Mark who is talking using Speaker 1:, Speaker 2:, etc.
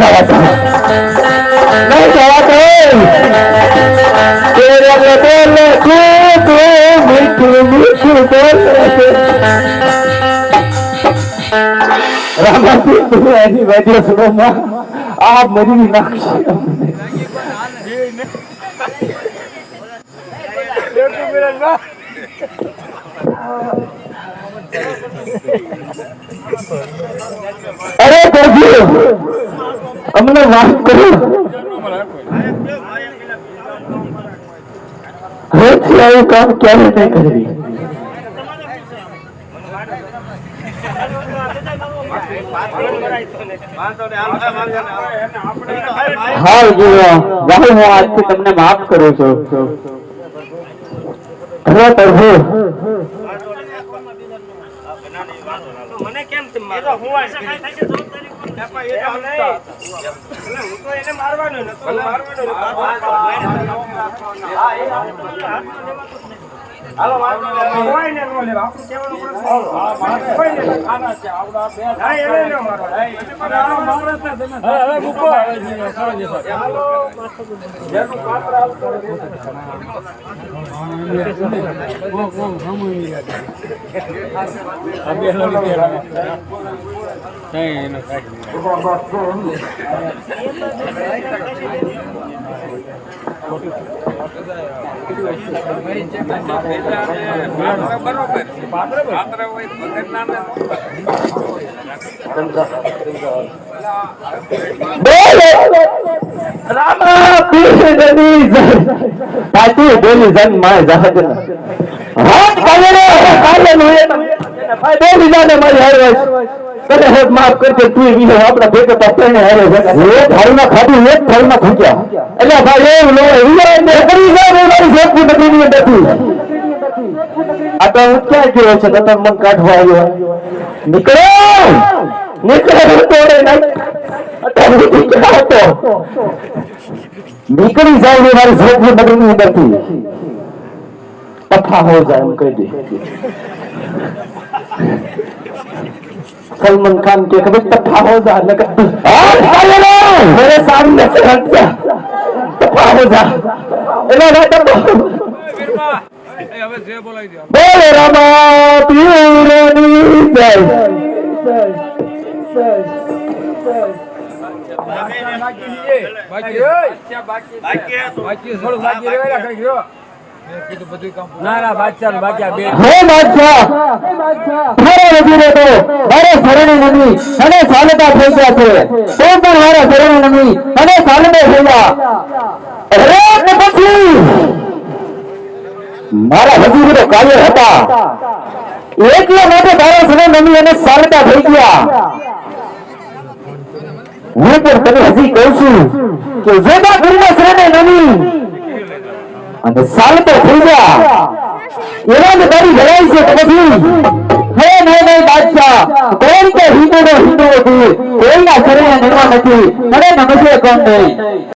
Speaker 1: sahabat Nah sahabat Tidak betul aku Tuh Mikul Sultan Ramati Tuhan ini baju semua आप मेरी मीनाक्षी ये અમને માફ કરો હવેથી આવું કામ ક્યારે નહીં કરવી હા જીવો રાહુલ હું આજથી તમને માફ કરું છું અરે પ્રભુ
Speaker 2: મને કેમ તેમ મારો? હું મારવાનો કોઈ એનો ન લેવા. આપણું કહેવાનું પ્રશ્ન. કોઈ ને ન. હા, એને ન
Speaker 1: બોલો જન માય જહાજ હાથ કાલે કાલે નું એ બોલી જાને મારી હારે હેત માફ કરજે તું વિનો આપણા ભેગો પકડીને હારે છે એ થાળીમાં ખાધું એક થાળીમાં થૂક્યા એટલે ભાઈ એવું લો વિનો ને કરી જાય ને મારી શેપુ નથી ની નથી આ તો હું ક્યાં ગયો છે તો મન કાઢવા આવ્યો નીકળો નીકળો તોડે નહીં અત્યારે નીકળ્યો હતો નીકળી જાય ને મારી શેપુ નથી ની નથી તથા હો જાય એમ કહી દે सलमान खान के कभी तथा हो जा लगा मेरे सामने से हट जा तथा हो जा एला ना तब बोले रामा पीरनी जय
Speaker 3: ના ના બાદશાહ ને બાદશાહ બે.
Speaker 1: હે બાદશાહ! મારા વજીરે તો મારે શરણે નમી અને સાલતા થઈ ગયા છે. તો પણ મારા શરણે નમી અને સાલતા થઈ ગયા. અરે પછી મારા વજીરે કાર્ય હતા. એટલા માટે મારા શરણે નમી અને સાલતા થઈ ગયા. હું પણ તને હજી કહું છું કે જેના ગુરુના શરણે அந்த சாலத்தை புரியா ఇలాంటి మరి విరాయించే కమిటీ హే నేనే బాధ్యత కోరిక హిందువుడు హిందువుడు కోరిన అసలు నిర్మాణకి మరే నమస్కారం